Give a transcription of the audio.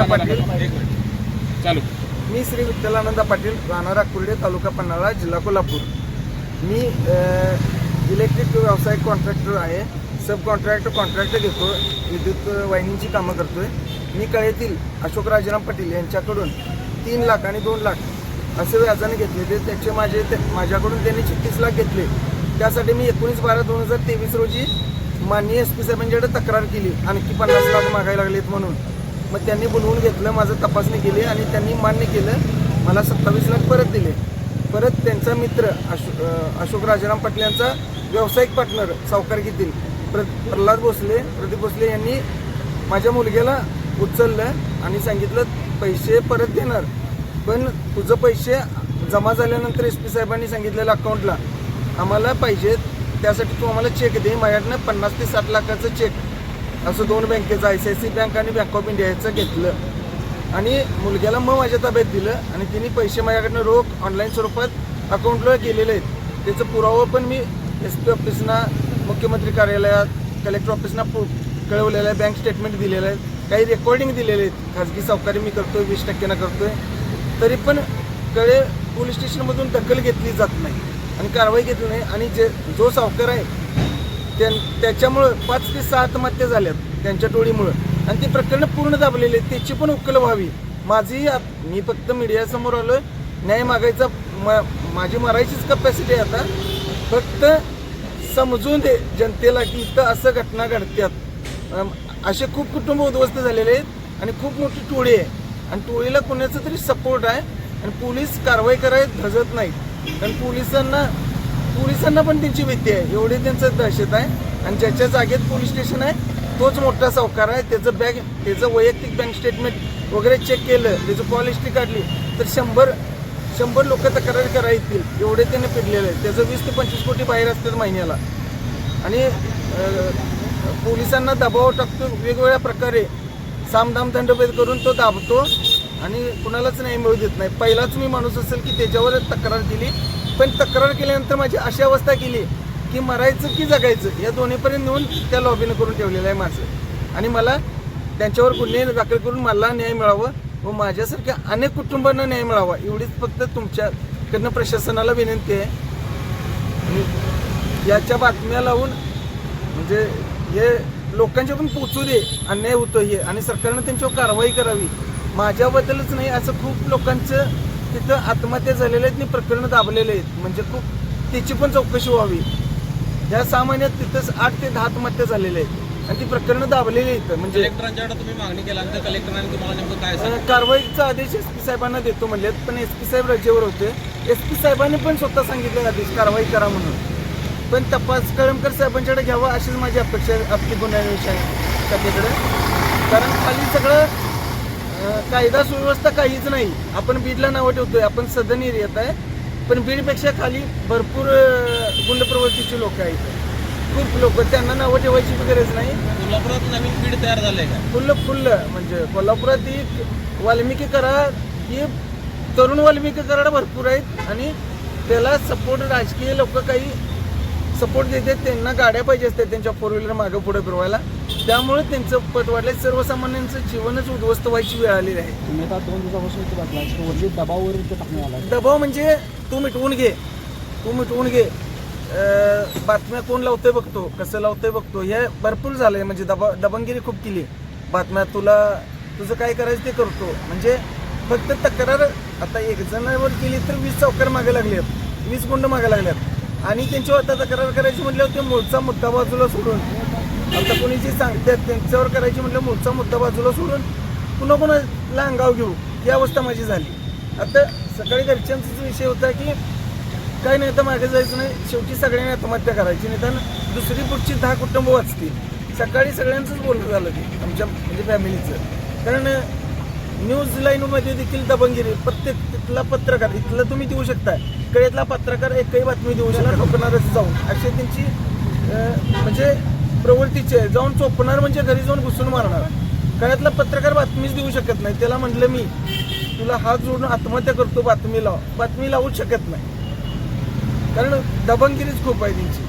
विठ्ठलानंद पाटील. चालू. मी श्री विठ्ठलानंद पाटील राहणार अकुर्डे तालुका पन्हाळा जिल्हा कोल्हापूर. मी इलेक्ट्रिक व्यावसायिक कॉन्ट्रॅक्टर आहे. सब कॉन्ट्रॅक्ट कॉन्ट्रॅक्ट घेतो विद्युत वाहिनीची कामं करतोय. मी कळेतील अशोक राजाराम पाटील यांच्याकडून तीन लाख आणि दोन लाख असे व्याजाने घेतले ते त्याचे माझे ते माझ्याकडून त्यांनी छत्तीस लाख घेतले. त्यासाठी मी एकोणीस बारा दोन हजार तेवीस रोजी माननीय एस पी साहेबांच्याकडे तक्रार केली. आणखी पन्नास लाख मागायला लागलेत म्हणून. मग त्यांनी बोलवून घेतलं माझं तपासणी केली आणि त्यांनी मान्य केलं. मला सत्तावीस लाख परत दिले. परत त्यांचा मित्र अशो अशोक राजाराम पाटील यांचा व्यावसायिक पार्टनर सावकारकीतील प्र प्रल्हाद भोसले प्रदीप भोसले यांनी माझ्या मुलग्याला उचललं आणि सांगितलं पैसे परत देणार. पण तुझं पैसे जमा झाल्यानंतर एस पी साहेबांनी सांगितलेलं अकाउंटला आम्हाला पाहिजेत. त्यासाठी तू आम्हाला चेक दे. माझ्याकडनं पन्नास ते साठ लाखाचं चेक असं दोन बँकेचं I C I C bank आणि बँक ऑफ इंडियाचं घेतलं. आणि मुलग्याला मग माझ्या ताब्यात दिलं आणि तिने पैसे माझ्याकडनं रोख ऑनलाईन स्वरूपात अकाउंटला गेलेले आहेत. त्याचं पुरावा पण मी एस पी ऑफिसना मुख्यमंत्री कार्यालयात कलेक्टर ऑफिसना पु कळवलेलं आहे बँक स्टेटमेंट दिलेलं आहे. काही रेकॉर्डिंग दिलेले आहेत. खाजगी सावकारी मी करतोय वीस टक्क्यानं करतोय. तरी पण कळे पोलीस स्टेशनमधून दखल घेतली जात नाही आणि कारवाई घेतली नाही. आणि जे जो सावकार आहे त्या त्याच्यामुळं पाच ते सहा आत्महत्या झाल्यात. त्यांच्या टोळीमुळं. आणि ती प्रकरणं पूर्ण दाबलेली आहेत. त्याची पण उकल व्हावी. माझी मी फक्त मीडियासमोर आलो न्याय मागायचा म- माझी मरायचीच कपॅसिटी आहे आता. फक्त समजून दे जनतेला की इथं असं घटना घडत्यात. असे खूप कुटुंब उद्ध्वस्त झालेले आहेत आणि खूप मोठी टोळी आहे. आणि टोळीला कोणाचा तरी सपोर्ट आहे. आणि पोलीस कारवाई करायला धजत नाहीत. कारण पोलिसांना पोलिसांना पण त्यांची भीती आहे. एवढी त्यांचं दहशत आहे. आणि ज्याच्या जागेत पोलीस स्टेशन आहे तोच मोठा सावकार आहे. त्याचं बँक त्याचं वैयक्तिक बँक स्टेटमेंट वगैरे चेक केलं त्याचं कॉल हिस्ट्री काढली तर शंभर शंभर लोक तक्रार करा येतील एवढे त्याने पिडलेले आहे त्याचं वीस ते पंचवीस कोटी बाहेर असतात महिन्याला. आणि पोलिसांना दबाव टाकतो वेगवेगळ्या प्रकारे. सामधाम दंडभेद करून तो दाबतो आणि कुणालाच नाही मिळू देत नाही. पहिलाच मी माणूस असेल की त्याच्यावर तक्रार केली. पण तक्रार केल्यानंतर माझी अशी अवस्था केली की मरायचं की जगायचं या दोन्हीपर्यंत नेऊन त्या लॉबीनं करून ठेवलेलं आहे माझं. आणि मला त्यांच्यावर गुन्हे दाखल करून मला न्याय मिळावा व माझ्यासारख्या अनेक कुटुंबांना न्याय मिळावा एवढीच फक्त तुमच्याकडनं प्रशासनाला विनंती आहे. याच्या बातम्या लावून म्हणजे हे लोकांच्या पण पोचू दे अन्याय होतो हे आणि सरकारनं त्यांच्यावर कारवाई करावी. माझ्याबद्दलच नाही असं खूप लोकांचं तिथं आत्महत्या झालेल्या आहेत आणि प्रकरणं दाबलेले आहेत. म्हणजे खूप त्याची पण चौकशी व्हावी. या सहा महिन्यात तिथंच आठ ते दहा आत्महत्या झालेल्या आहेत. आणि ती प्रकरणं दाबलेली आहेत. म्हणजे कलेक्टरांच्याकडे तुम्ही मागणी केल्यानंतर कलेक्टरांनी तुम्हाला नेमकं काय सांगितलं? अं, कारवाईचा आदेश एस पी साहेबांना देतो म्हणलेत पण एस पी साहेब रजेवर होते. एस पी साहेबांनी पण स्वतः सांगितले आदेश कारवाई करा म्हणून. पण तपास कळमकर साहेबांच्याकडे घ्यावा अशीच माझी अपेक्षा आहे आपली गुन्ह्याविषयी कारण खाली सगळं अं, कायदा सुव्यवस्था काहीच नाही. आपण बीडला नावं ठेवतोय आपण सदन एरियात आहे. पण बीडपेक्षा खाली भरपूर गुंड प्रवृत्तीची लोक आहेत. खूप लोक. त्यांना नावं ठेवायची गरज नाही. कोल्हापुरात नवीन बीड तयार झालंय का? फुल्ल फुल्ल म्हणजे कोल्हापुरात ही वाल्मिकी कराड ही तरुण वाल्मिकी कराड भरपूर आहेत आणि त्याला सपोर्ट राजकीय लोक काही सपोर्ट देतात त्यांना गाड्या पाहिजे असतात त्यांच्या फोर व्हीलर मागं पुढे फिरवायला. त्यामुळे त्यांचं पट वाढलं सर्वसामान्यांचं जीवनच उद्ध्वस्त व्हायची वेळ आलेली आहे. तुम्ही आता दोन दिवसापासून इथे बसला वरती दबावावर इथे टाकण्यात आला दबाव म्हणजे तू मिटवून घे. तू मिटवून घे. अं, बातम्या कोण लावतोय बघतो कसं लावतोय बघतो. हे भरपूर झालंय. म्हणजे दबा दबंगिरी खूप केली. बातम्या तुला तुझं काय करायचं ते करतो. म्हणजे फक्त तक्रार आता एक जणांवर केली तर वीस चौकार मागे लागल्यात वीस गुंड मागे लागल्यात आणि त्यांच्यावर आता तक्रार करायची म्हटल्यावर ते मूळचा मुद्दा बाजूला सोडून आता कोणी जे सांगतात त्यांच्यावर करायची म्हटलं मूळचा मुद्दा बाजूला सोडून पुन्हा पुन्हा अंगाव घेऊ. ही अवस्था माझी झाली. आता सकाळी घरच्यांचाच विषय होता की काय नाही तर मागे जायचं नाही. शेवटी सगळ्यांनी आत्महत्या करायची. निदान दुसरी पुढची दहा कुटुंब वाचतील. सकाळी सगळ्यांचंच बोलणं झालं ते आमच्या म्हणजे फॅमिलीचं. कारण न्यूज लाईनमध्ये देखील दबंगिरी प्रत्येक तिथला पत्रकार इथलं तुम्ही देऊ शकता. कळेतला पत्रकार एकही बातमी देऊ शकता ठोकणारच जाऊन अशी त्यांची म्हणजे प्रवृत्तीचे आहे जाऊन चोपणार म्हणजे घरी जाऊन घुसून मारणार. कळ्यातला पत्रकार बातमीच देऊ शकत नाही. त्याला म्हटलं मी तुला हात जोडून आत्महत्या करतो बातमी लाव बातमी लावूच शकत नाही. कारण दबंगिरीच खूप आहे त्यांची.